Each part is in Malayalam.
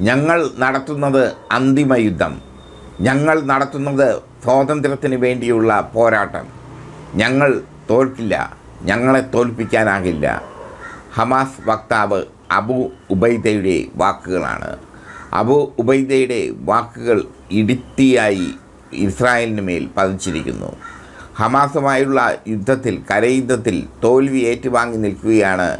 ഞങ്ങൾ നടത്തുന്നത് അന്തിമ യുദ്ധം. ഞങ്ങൾ നടത്തുന്നത് സ്വാതന്ത്ര്യത്തിന് വേണ്ടിയുള്ള പോരാട്ടം. ഞങ്ങൾ തോൽക്കില്ല. ഞങ്ങളെ തോൽപ്പിക്കാനാകില്ല. ഹമാസ് വക്താവ് അബു ഉബൈദയുടെ വാക്കുകളാണ്. അബു ഉബൈദയുടെ വാക്കുകൾ ഇടുത്തിയായി ഇസ്രായേലിന് മേൽ പതിച്ചിരിക്കുന്നു. ഹമാസുമായുള്ള യുദ്ധത്തിൽ കരയുദ്ധത്തിൽ തോൽവി ഏറ്റുവാങ്ങി നിൽക്കുകയാണ്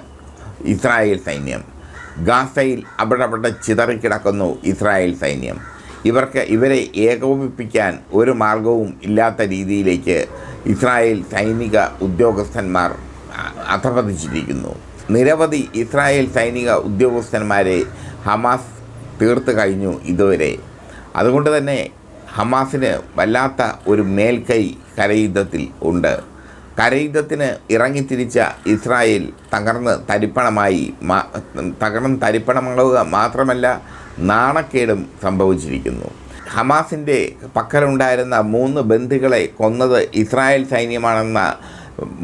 ഇസ്രായേൽ സൈന്യം. ഗാസയിൽ അവിടവിടെ ചിതറിക്കിടക്കുന്നു ഇസ്രായേൽ സൈന്യം. ഇവർക്ക് ഇവരെ ഏകോപിപ്പിക്കാൻ ഒരു മാർഗവും ഇല്ലാത്ത രീതിയിലേക്ക് ഇസ്രായേൽ സൈനിക ഉദ്യോഗസ്ഥന്മാർ അധപതിച്ചിരിക്കുന്നു. നിരവധി ഇസ്രായേൽ സൈനിക ഉദ്യോഗസ്ഥന്മാരെ ഹമാസ് തീർത്ത് കഴിഞ്ഞു ഇതുവരെ. അതുകൊണ്ട് തന്നെ ഹമാസിന് വല്ലാത്ത ഒരു മേൽക്കൈ കരയുദ്ധത്തിൽ ഉണ്ട്. കരയുദ്ധത്തിന് ഇറങ്ങിത്തിരിച്ച ഇസ്രായേൽ തകർന്ന് തരിപ്പണമായി തകർന്ന് തരിപ്പണമാവുക മാത്രമല്ല നാണക്കേടും സംഭവിച്ചിരിക്കുന്നു. ഹമാസിന്റെ പക്കലുണ്ടായിരുന്ന മൂന്ന് ബന്ധുക്കളെ കൊന്നത് ഇസ്രായേൽ സൈന്യമാണെന്ന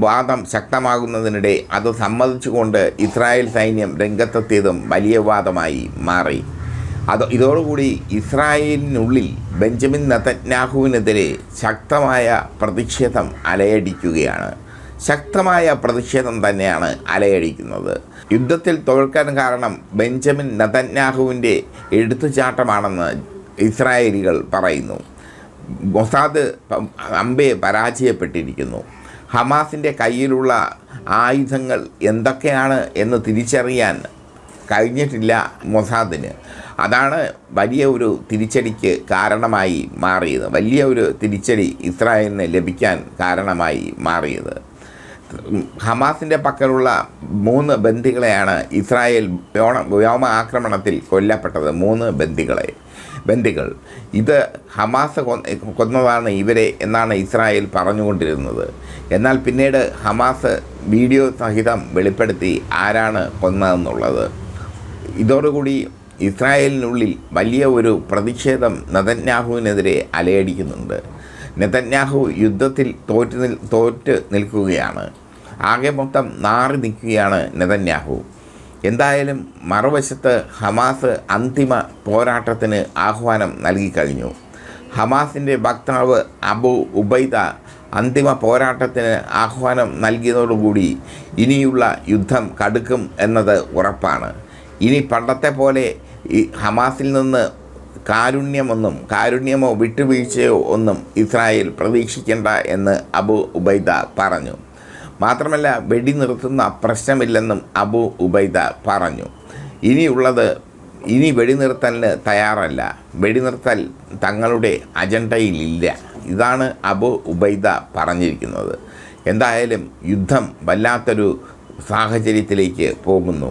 വാദം ശക്തമാകുന്നതിനിടെ അത് സമ്മതിച്ചുകൊണ്ട് ഇസ്രായേൽ സൈന്യം രംഗത്തെത്തിയതും വലിയ വാദമായി മാറി. അത് ഇതോടുകൂടി ഇസ്രായേലിനുള്ളിൽ ബെഞ്ചമിൻ നതന്യാഹുവിനെതിരെ ശക്തമായ പ്രതിഷേധം അലയടിക്കുകയാണ്. ശക്തമായ പ്രതിഷേധം തന്നെയാണ് അലയടിക്കുന്നത്. യുദ്ധത്തിൽ തോൽക്കാൻ കാരണം ബെഞ്ചമിൻ നതന്യാഹുവിന്റെ എടുത്തുചാട്ടമാണെന്ന് ഇസ്രായേലികൾ പറയുന്നു. മൊസാദ് അമ്പെ പരാജയപ്പെട്ടിരിക്കുന്നു. ഹമാസിന്റെ കയ്യിലുള്ള ആയുധങ്ങൾ എന്തൊക്കെയാണ് എന്ന് തിരിച്ചറിയാൻ കഴിഞ്ഞിട്ടില്ല മൊസാദിന്. അതാണ് വലിയ ഒരു തിരിച്ചടിക്ക് കാരണമായി മാറിയത്. വലിയ ഒരു തിരിച്ചടി ഇസ്രായേലിന് ലഭിക്കാൻ കാരണമായി മാറിയത്. ഹമാസിന്റെ പക്കലുള്ള മൂന്ന് ബന്ദികളെയാണ് ഇസ്രായേൽ വ്യോണ വ്യോമ ആക്രമണത്തിൽ കൊല്ലപ്പെട്ടത്. മൂന്ന് ബന്ദികളെ ബന്ദികൾ. ഇത് ഹമാസ് കൊന്ന കൊന്നതാണ് ഇവരെ എന്നാണ് ഇസ്രായേൽ പറഞ്ഞുകൊണ്ടിരുന്നത്. എന്നാൽ പിന്നീട് ഹമാസ് വീഡിയോ സഹിതം വെളിപ്പെടുത്തി ആരാണ് കൊന്നതെന്നുള്ളത്. ഇതോടുകൂടി ഇസ്രായേലിനുള്ളിൽ വലിയ ഒരു പ്രതിഷേധം നതന്യാഹുവിനെതിരെ അലയടിക്കുന്നുണ്ട്. നെതന്യാഹു യുദ്ധത്തിൽ തോറ്റ് നിൽ തോറ്റ് നിൽക്കുകയാണ്. ആകെ മൊത്തം നാറി നിൽക്കുകയാണ് നെതന്യാഹു. എന്തായാലും മറുവശത്ത് ഹമാസ് അന്തിമ പോരാട്ടത്തിന് ആഹ്വാനം നൽകിക്കഴിഞ്ഞു ഹമാസിന്റെ വക്താവ് അബു ഉബൈദ അന്തിമ പോരാട്ടത്തിന് ആഹ്വാനം നൽകിയതോടുകൂടി ഇനിയുള്ള യുദ്ധം കടുക്കും എന്നത് ഉറപ്പാണ്. ഇനി പണ്ടത്തെ പോലെ ഈ ഹമാസിൽ നിന്ന് കാരുണ്യമൊന്നും കാരുണ്യമോ വിട്ടുവീഴ്ചയോ ഒന്നും ഇസ്രായേൽ പ്രതീക്ഷിക്കേണ്ട എന്ന് അബു ഉബൈദ പറഞ്ഞു. മാത്രമല്ല വെടി നിർത്തുന്ന പ്രശ്നമില്ലെന്നും അബു ഉബൈദ പറഞ്ഞു. ഇനിയുള്ളത് ഇനി വെടിനിർത്തലിന് തയ്യാറല്ല. വെടിനിർത്തൽ തങ്ങളുടെ അജണ്ടയിലില്ല. ഇതാണ് അബു ഉബൈദ പറഞ്ഞിരിക്കുന്നത്. എന്തായാലും യുദ്ധം വല്ലാത്തൊരു സാഹചര്യത്തിലേക്ക് പോകുന്നു.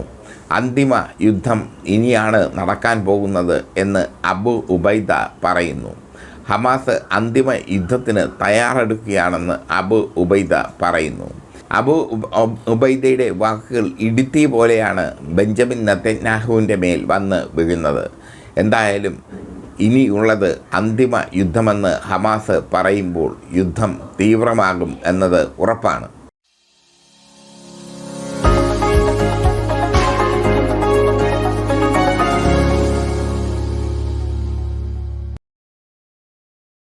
അന്തിമ യുദ്ധം ഇനിയാണ് നടക്കാൻ പോകുന്നത് എന്ന് അബു ഉബൈദ പറയുന്നു. ഹമാസ് അന്തിമ യുദ്ധത്തിന് തയ്യാറെടുക്കുകയാണെന്ന് അബു ഉബൈദ പറയുന്നു. അബു ഉബ- ഉബ- ഉബൈദയുടെ വാക്കുകൾ ഇടുത്തി പോലെയാണ് ബെഞ്ചമിൻ നത്തന്യാഹുവിന്റെ മേൽ വന്ന് വീഴുന്നത്. എന്തായാലും ഇനിയുള്ളത് അന്തിമ യുദ്ധമെന്ന് ഹമാസ് പറയുമ്പോൾ യുദ്ധം തീവ്രമാകും എന്നത് ഉറപ്പാണ്.